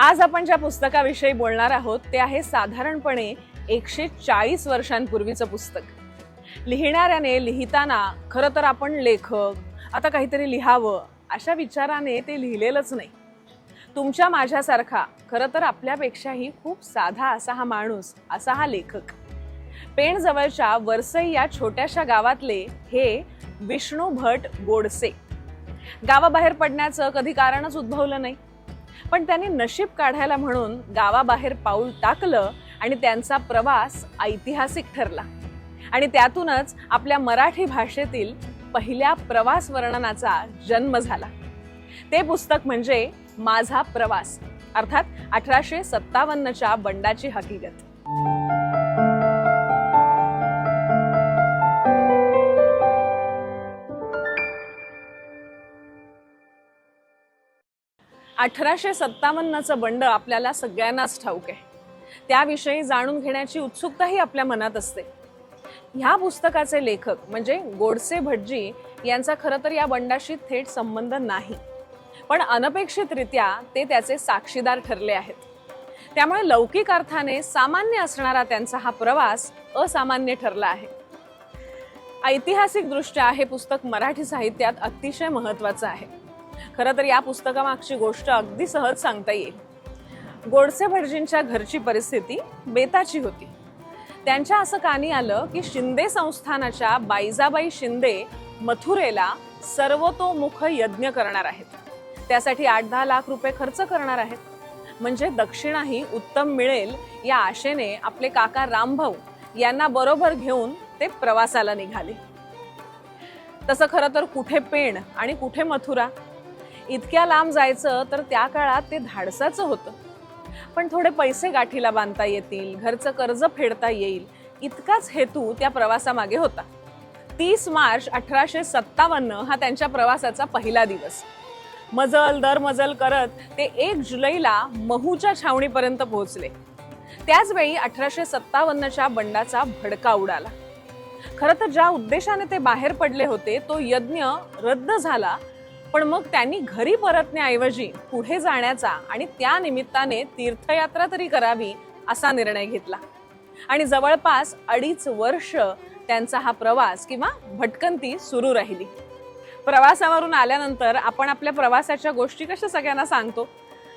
आज आपण ज्या पुस्तकाविषयी बोलणार आहोत ते आहे साधारणपणे एकशे चाळीस वर्षांपूर्वीचं पुस्तक. लिहिणाऱ्याने लिहिताना खरं तर आपण लेखक आता काहीतरी लिहावं अशा विचाराने ते लिहिलेलंच नाही. तुमच्या माझ्यासारखा खरं तर आपल्यापेक्षाही खूप साधा असा हा माणूस असा हा लेखक. पेणजवळच्या वरसई या छोट्याशा गावातले हे विष्णू भट गोडसे. गावाबाहेर पडण्याचं कधी कारणच उद्भवलं नाही. पण त्यांनी नशीब काढायला म्हणून गावाबाहेर पाऊल टाकलं आणि त्यांचा प्रवास ऐतिहासिक ठरला. आणि त्यातूनच आपल्या मराठी भाषेतील पहिल्या प्रवास वर्णनाचा जन्म झाला. ते पुस्तक म्हणजे माझा प्रवास अर्थात अठराशे सत्तावन्नच्या बंडाची हकीकत. अठराशे सत्तावन्नचं बंड आपल्याला सगळ्यांनाच ठाऊक आहे. त्याविषयी जाणून घेण्याची उत्सुकताही आपल्या मनात असते. ह्या पुस्तकाचे लेखक म्हणजे गोडसे भटजी यांचा खरं तर या बंडाशी थेट संबंध नाही. पण अनपेक्षितरित्या ते त्याचे साक्षीदार ठरले आहेत. त्यामुळे लौकिक अर्थाने सामान्य असणारा त्यांचा हा प्रवास असामान्य ठरला आहे. ऐतिहासिकदृष्ट्या हे पुस्तक मराठी साहित्यात अतिशय महत्त्वाचं आहे. खरं तर या पुस्तकामागची गोष्ट अगदी सहज सांगता येईल. गोडसे भटजींच्या घरची परिस्थिती बेताची होती. त्यांच्या असं कानी आलं की शिंदे संस्थानाच्या बाईजाबाई शिंदे मथुरेला सर्वतोमुख यज्ञ करणार आहेत. त्यासाठी आठ दहा लाख रुपये खर्च करणार आहेत. म्हणजे दक्षिणाही उत्तम मिळेल या आशेने आपले काका रामभाऊ यांना बरोबर घेऊन ते प्रवासाला निघाले. तसं खरं तर कुठे पेण आणि कुठे मथुरा इतक्या लांब जायचं तर त्या काळात ते धाडसाचं होतं. पण थोडे पैसे गाठीला बांधता येतील घरचं कर्ज फेडता येईल इतकाच हेतू त्या प्रवासामागे होता. तीस मार्च अठराशे सत्तावन्न हा त्यांच्या प्रवासाचा पहिला दिवस. मजल दर मजल करत ते एक जुलैला महूच्या छावणीपर्यंत पोहोचले. त्याचवेळी अठराशे सत्तावन्नच्या बंडाचा भडका उडाला. खरं तर ज्या उद्देशाने ते बाहेर पडले होते तो यज्ञ रद्द झाला पण मग त्यांनी घरी परतण्याऐवजी पुढे जाण्याचा आणि त्या निमित्ताने तीर्थयात्रा तरी करावी असा निर्णय घेतला. आणि जवळपास अडीच वर्ष त्यांचा हा प्रवास किंवा भटकंती सुरू राहिली. प्रवासावरून आल्यानंतर आपण आपल्या प्रवासाच्या गोष्टी कशा सगळ्यांना सांगतो?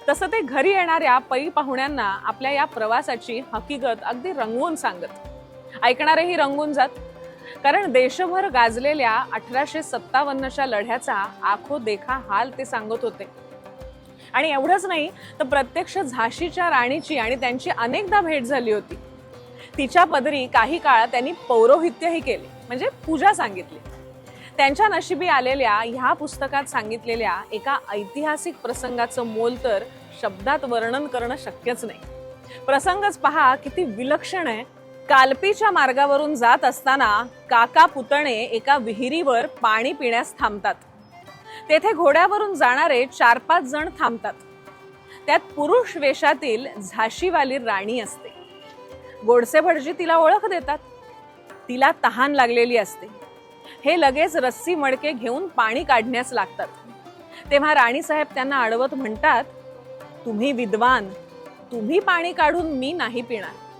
तसं ते घरी येणाऱ्या पै पाहुण्यांना आपल्या या प्रवासाची हकीकत अगदी रंगवून सांगत. ऐकणारेही रंगून जात. कारण देशभर गाजलेल्या अठराशे सत्तावन्नच्या लढ्याचा आखो देखा हाल ते सांगत होते. आणि एवढंच नाही तर प्रत्यक्ष झाशीच्या राणीची आणि त्यांची अनेकदा भेट झाली होती. तिच्या पदरी काही काळ त्यांनी पौरोहित्यही केले म्हणजे पूजा सांगितली. त्यांच्या नशिबी आलेल्या ह्या पुस्तकात सांगितलेल्या एका ऐतिहासिक प्रसंगाचं मोल तर शब्दात वर्णन करणं शक्यच नाही. प्रसंगच पहा किती विलक्षण आहे. कालपीच्या मार्गावरून जात असताना काका पुतणे एका विहिरीवर पाणी पिण्यास थांबतात. तेथे घोड्यावरून जाणारे चार पाच जण थांबतात. त्यात पुरुष वेशातील झाशीवाली राणी असते. गोडसे भटजी तिला ओळख देतात. तिला तहान लागलेली असते. हे लगेच रस्सी मडके घेऊन पाणी काढण्यास लागतात. तेव्हा राणीसाहेब त्यांना अडवत म्हणतात तुम्ही विद्वान. तुम्ही पाणी काढून मी नाही पिणार.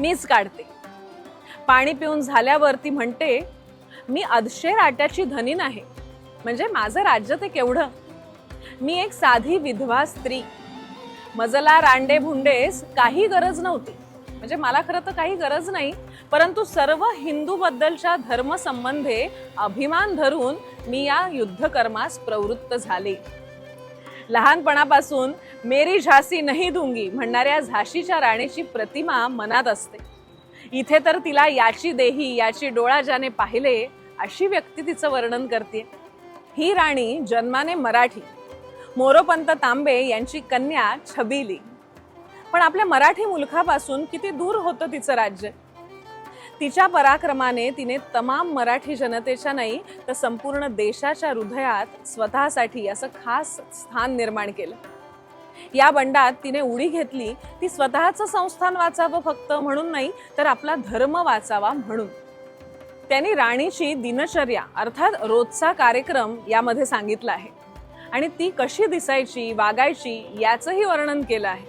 मीच काढते. पाणी पिऊन झाल्यावर ती म्हणते मी अदशेर आट्याची धनीन आहे म्हणजे माझं राज्य ते केवढं? मी एक साधी विधवा स्त्री. मजला रांडे भुंडेस काही गरज नव्हती. म्हणजे मला खरं तर काही गरज नाही परंतु सर्व हिंदूबद्दलच्या धर्मसंबंधे अभिमान धरून मी या युद्धकर्मास प्रवृत्त झाले. लहानपणापासून मेरी झासी नाही दुंगी म्हणणाऱ्या झाशीच्या राणीची प्रतिमा मनात असते. इथे तर तिला याची देही याची डोळा ज्याने पाहिले अशी व्यक्ती तिचं वर्णन करते ही राणी जन्माने मराठी. मोरोपंत तांबे यांची कन्या छबिली. पण आपल्या मराठी मुलखापासून किती दूर होतं तिचं राज्य? तिच्या पराक्रमाने तिने तमाम मराठी जनतेच्या नाही तर संपूर्ण देशाच्या हृदयात स्वतःसाठी असं खास स्थान निर्माण केलं. या बंडात तिने उडी घेतली ती स्वतःचं संस्थान वाचावं फक्त म्हणून नाही तर आपला धर्म वाचावा म्हणून. त्यांनी राणीची दिनचर्या अर्थात रोजचा कार्यक्रम यामध्ये सांगितला आहे. आणि ती कशी दिसायची वागायची याचंही वर्णन केलं आहे.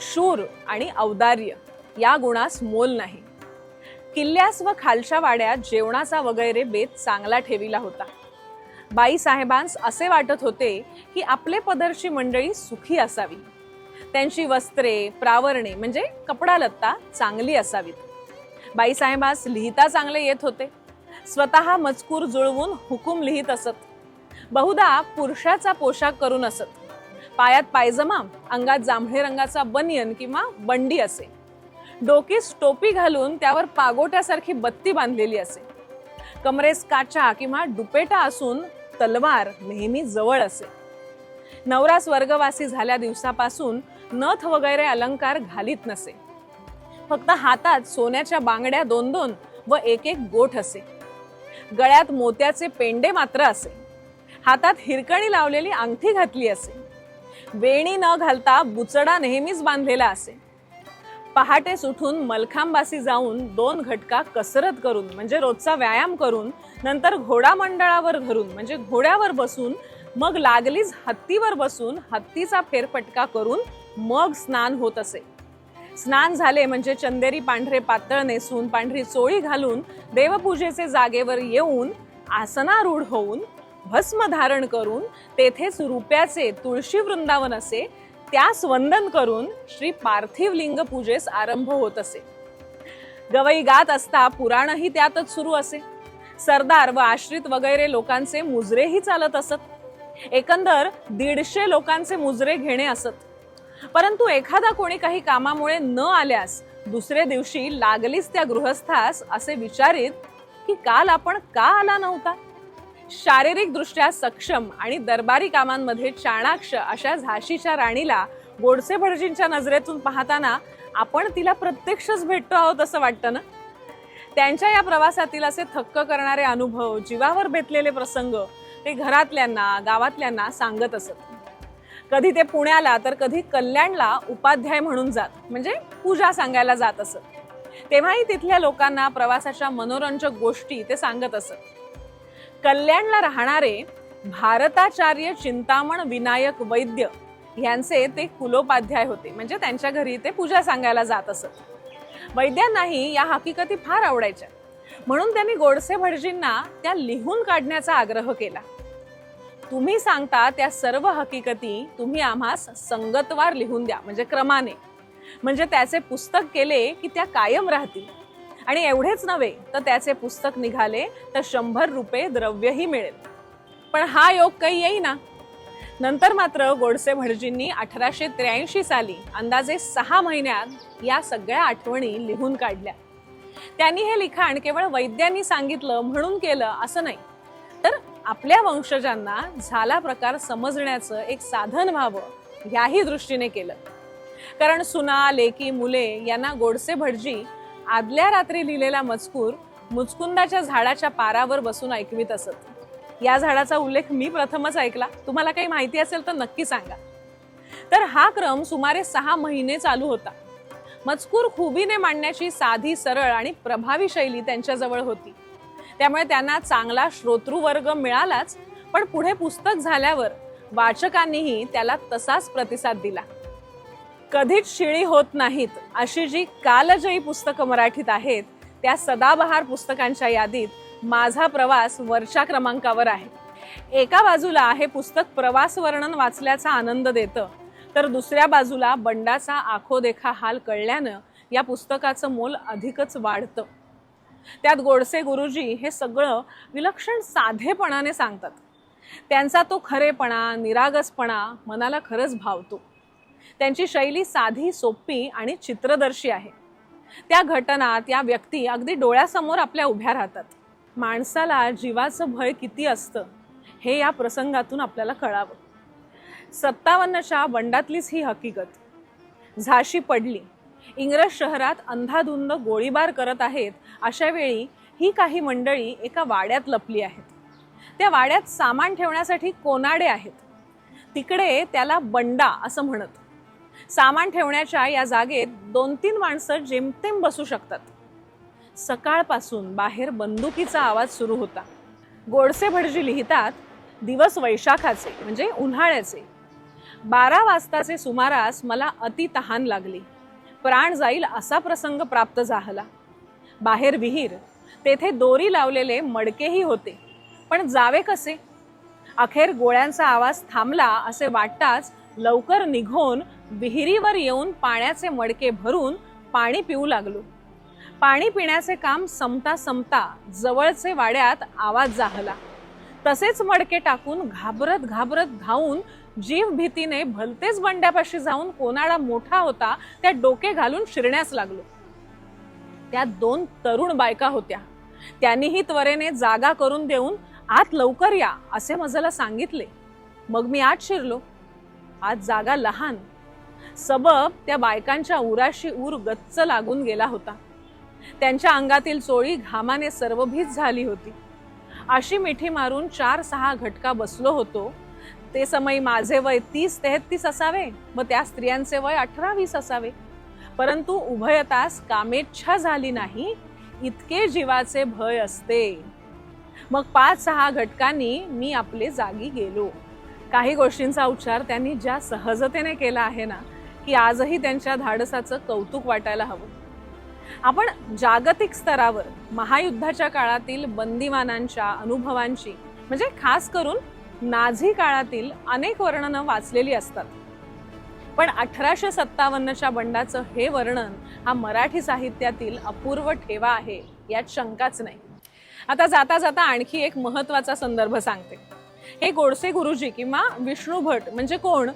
शूर आणि औदार्य या गुणास मोल नाही. किल्ल्यास व खालच्या वाड्यात जेवणाचा वगैरे बेत चांगला ठेविला होता. बाई साहेबांस असे वाटत होते की आपले पदरची मंडळी सुखी असावी. त्यांची वस्त्रे प्रावरणे म्हणजे कपडा लत्ता चांगली असावीत. बाईसाहेबास लिहिता चांगले येत होते. स्वतः मजकूर जुळवून हुकूम लिहित असत. बहुधा पुरुषाचा पोशाख करून असत. पायात पायजमा अंगात जांभळे रंगाचा बनियन किंवा बंडी असे. डोकीस टोपी घालून त्यावर पागोट्यासारखी बत्ती बांधलेली असे. कमरेस काचा किंवा दुपेटा असून तलवार नेहमी जवळ असे. नवरा स्वर्गवासी झाल्या दिवसापासून नथ वगैरे अलंकार घालीत नसे. फक्त हातात सोन्याच्या बांगड्या दोन दोन व एक एक गोठ असे. गळ्यात मोत्याचे पेंडे मात्र असे. हातात हिरकणी लावलेली अंगठी घातली असे. वेणी न घालता बुचडा नेहमीच बांधलेला असे. पहाटे उठून मलखांबासी जाऊन दोन घटका कसरत करून म्हणजे रोजचा व्यायाम करून नंतर घोडा मंडळावर धरून म्हणजे घोड्यावर बसून मग लागलीच हत्तीवर बसून हत्तीचा फेरफटका करून मग स्नान होत असे. स्नान झाले म्हणजे चंदेरी पांढरे पातळ नेसून पांढरी चोळी घालून देवपूजेचे जागेवर येऊन आसनारूढ होऊन भस्म धारण करून तेथेच रुप्याचे तुळशी वृंदावन असे त्यास वंदन करून श्री पार्थिव लिंग पूजेस आरंभ होत असे. गवई गात असता पुराणही त्यातच सुरू असे. सरदार व आश्रित वगैरे लोकांचे मुजरेही चालत असत. एकंदर दीडशे लोकांचे मुजरे घेणे असत. परंतु एखादा कोणी काही कामामुळे न आल्यास दुसरे दिवशी लागलीच त्या गृहस्थास असे विचारित की काल आपण का आला नव्हता? शारीरिक दृष्ट्या सक्षम आणि दरबारी कामांमध्ये चाणाक्ष अशा झाशीच्या राणीला गोडसे भटजींच्या नजरेतून पाहताना आपण तिला प्रत्यक्षच भेटतो आहोत असं वाटतं ना? त्यांच्या या प्रवासातील असे थक्क करणारे अनुभव जीवावर बेतलेले प्रसंग ते घरातल्यांना गावातल्यांना सांगत असत. कधी ते पुण्याला तर कधी कल्याणला उपाध्याय म्हणून जात म्हणजे पूजा सांगायला जात असत. तेव्हाही तिथल्या लोकांना प्रवासाच्या मनोरंजक गोष्टी ते सांगत असत. कल्याणला राहणारे भारताचार्य चिंतामण विनायक वैद्य यांचे ते कुलोपाध्याय होते. म्हणजे त्यांच्या घरी ते पूजा सांगायला जात असत. वैद्यांनाही या हकीकती फार आवडायच्या. म्हणून त्यांनी गोडसे भटजींना त्या लिहून काढण्याचा आग्रह केला. तुम्ही सांगता त्या सर्व हकीकती तुम्ही आम्हास संगतवार लिहून द्या. म्हणजे क्रमाने. म्हणजे त्याचे पुस्तक केले की त्या कायम राहतील. आणि एवढेच नव्हे तर त्याचे पुस्तक निघाले तर शंभर रुपये द्रव्यही मिळेल. पण हा योग काही येईना. नंतर मात्र गोडसे भटजींनी अठराशे त्र्याऐंशी साली अंदाजे सहा महिन्यात या सगळ्या आठवणी लिहून काढल्या. त्यांनी हे लिखाण केवळ वैद्यांनी सांगितलं म्हणून केलं असं नाही. तर आपल्या वंशजांना झाला प्रकार समजण्याचं एक साधन व्हावं याही दृष्टीने केलं. कारण सुना लेकी मुले यांना गोडसे भटजी आदल्या रात्री लिहिलेला मजकूर मुचकुंदाच्या झाडाच्या पारावर बसून ऐकवीत असत. या झाडाचा उल्लेख मी प्रथमच ऐकला. तुम्हाला काही माहिती असेल तर नक्की सांगा. तर हा क्रम सुमारे सहा महिने चालू होता. मजकूर खुबीने मांडण्याची साधी सरळ आणि प्रभावी शैली त्यांच्याजवळ होती. त्यामुळे त्यांना चांगला श्रोतृवर्ग मिळालाच पण पुढे पुस्तक झाल्यावर वाचकांनीही त्याला तसाच प्रतिसाद दिला. कधीच शिळी होत नाहीत अशी जी कालजयी पुस्तकं मराठीत आहेत त्या सदाबहार पुस्तकांच्या यादीत माझा प्रवास वरच्या क्रमांकावर आहे. एका बाजूला हे पुस्तक प्रवास वर्णन वाचल्याचा आनंद देतं तर दुसऱ्या बाजूला बंडाचा आखोदेखा हाल कळल्यानं या पुस्तकाचं मोल अधिकच वाढतं. त्यात गोडसे गुरुजी हे सगळं विलक्षण साधेपणाने सांगतात. त्यांचा तो खरेपणा निरागसपणा मनाला खरंच भावतो. त्यांची शैली साधी सोपी आणि चित्रदर्शी आहे. त्या घटना त्या व्यक्ती अगदी डोळ्यासमोर आपल्या उभ्या राहतात. माणसाला जीवाचं भय किती असतं हे या प्रसंगातून आपल्याला कळावं. सत्तावन्नच्या बंडातलीच ही हकीकत. झाशी पडली. इंग्रज शहरात अंधाधुंद गोळीबार करत आहेत अशा वेळी ही काही मंडळी एका वाड्यात लपली आहेत. त्या वाड्यात सामान ठेवण्यासाठी कोनाडे आहेत? तिकडे त्याला बंडा असं म्हणत. सामान ठेवण्याच्या या जागेत दोन तीन माणसं जेमतेम बसू शकतात. सकाळपासून बाहेर बंदुकीचा आवाज सुरू होता. गोडसे भटजी लिहितात दिवस वैशाखाचे म्हणजे उन्हाळ्याचे. बारा वाजताचे सुमारास मला अति तहान लागली. प्राण जाईल असा प्रसंग प्राप्त झाला. बाहेर विहीर तेथे दोरी लावलेले मडकेही होते. पण जावे कसे? अखेर गोळ्यांचा आवाज थांबला असे वाटताच लवकर निघून विहिरीवर येऊन पाण्याचे मडके भरून पाणी पिऊ लागलो. पाणी पिण्याचे काम संपता संपता जवळचे वाड्यात आवाज जाहला तसेच मडके टाकून घाबरत घाबरत धावून जीव भीतीने भलतेच बंड्यापाशी जाऊन कोणाला मोठा होता त्या डोके घालून शिरण्यास लागलो. त्या दोन तरुण बायका होत्या. त्यांनीही त्वरेने जागा करून देऊन आत लवकर या असे मजला सांगितले. मग मी आत शिरलो. आज जागा लहान. सबब त्या बायकांच्या उराशी ऊर गच्च लागून गेला होता. त्यांच्या अंगातील चोळी घामाने सर्वभीत झाली होती. अशी मिठी मारून चार सहा घटका बसलो होतो. ते समय माझे वय तीस तेहतीस असावे व त्या स्त्रियांचे वय अठरा वीस असावे. परंतु उभयतास कामेच्छा झाली नाही इतके जीवाचे भय असते. मग पाच सहा घटकांनी मी आपले जागी गेलो. काही गोष्टींचा उच्चार त्यांनी ज्या सहजतेने केला आहे ना की आजही त्यांच्या धाडसाचं कौतुक वाटायला हवं. आपण जागतिक स्तरावर महायुद्धाच्या काळातील बंदिवानांच्या अनुभवांची म्हणजे खास करून नाझी काळातील अनेक वर्णनं वाचलेली असतात. पण अठराशे सत्तावन्नच्या बंडाचं हे वर्णन हा मराठी साहित्यातील अपूर्व ठेवा आहे यात शंकाच नाही. आता जाता जाता आणखी एक महत्त्वाचा संदर्भ सांगते. हे गोडसे गुरुजी किंवा विष्णू भट म्हणजे कोण?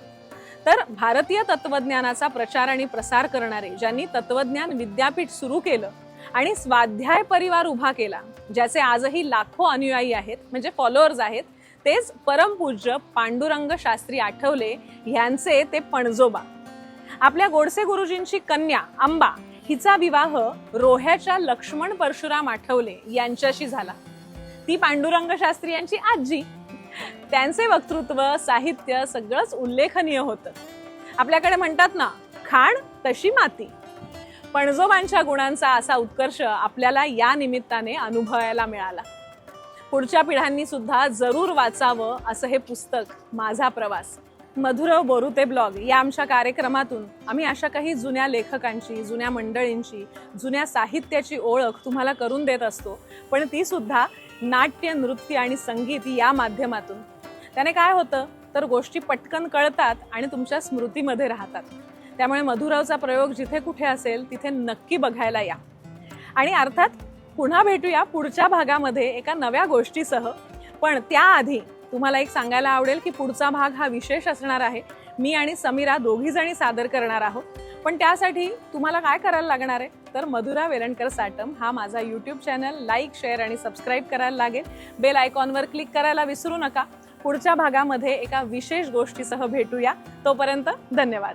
तर भारतीय तत्वज्ञानाचा प्रचार आणि प्रसार करणारे ज्यांनी तत्वज्ञान विद्यापीठ सुरू केलं आणि स्वाध्याय परिवार उभा केला ज्याचे आजही लाखो अनुयायी आहेत म्हणजे फॉलोअर्स आहेत तेच परमपूज्य पांडुरंग शास्त्री आठवले ह्यांचे ते पणजोबा. आपल्या गोडसे गुरुजींची कन्या अंबा हिचा विवाह रोह्याच्या लक्ष्मण परशुराम आठवले यांच्याशी झाला. ती पांडुरंग शास्त्री यांची आजी त्यांचे वक्तृत्व साहित्य सगळंच उल्लेखनीय होतं. आपल्याकडे म्हणतात ना खाण तशी माती. पणजोबांच्या गुणांचा असा उत्कर्ष आपल्याला या निमित्ताने अनुभवायला मिळाला. पुढच्या पिढ्यांनी सुद्धा जरूर वाचावं असं हे पुस्तक माझा प्रवास. मधुरव बोरुते ब्लॉग या आमच्या कार्यक्रमातून आम्ही अशा काही जुन्या लेखकांची जुन्या मंडळींची जुन्या साहित्याची ओळख तुम्हाला करून देत असतो. पण ती सुद्धा नाट्य नृत्य आणि संगीत या माध्यमातून. त्याने काय होतं? तर गोष्टी पटकन कळतात आणि तुमच्या स्मृतीमध्ये राहतात. त्यामुळे मधुरावचा प्रयोग जिथे कुठे असेल तिथे नक्की बघायला या. आणि अर्थात पुन्हा भेटूया पुढच्या भागामध्ये एका नव्या गोष्टीसह. पण त्याआधी तुम्हाला एक सांगायला आवडेल की पुढचा भाग हा विशेष असणार आहे. मी आणि समीरा दोघी जणी सादर करणार आहोत. पण त्यासाठी तुम्हाला काय करायला लागणार आहे? तर मधुरा वेलणकर साटम हा माझा यूट्यूब चॅनल लाईक शेअर आणि सबस्क्राईब करायला लागेल. बेल आयकॉनवर क्लिक करायला विसरू नका. पुढच्या भागामध्ये एका विशेष गोष्टीसह भेटूया. तोपर्यंत धन्यवाद.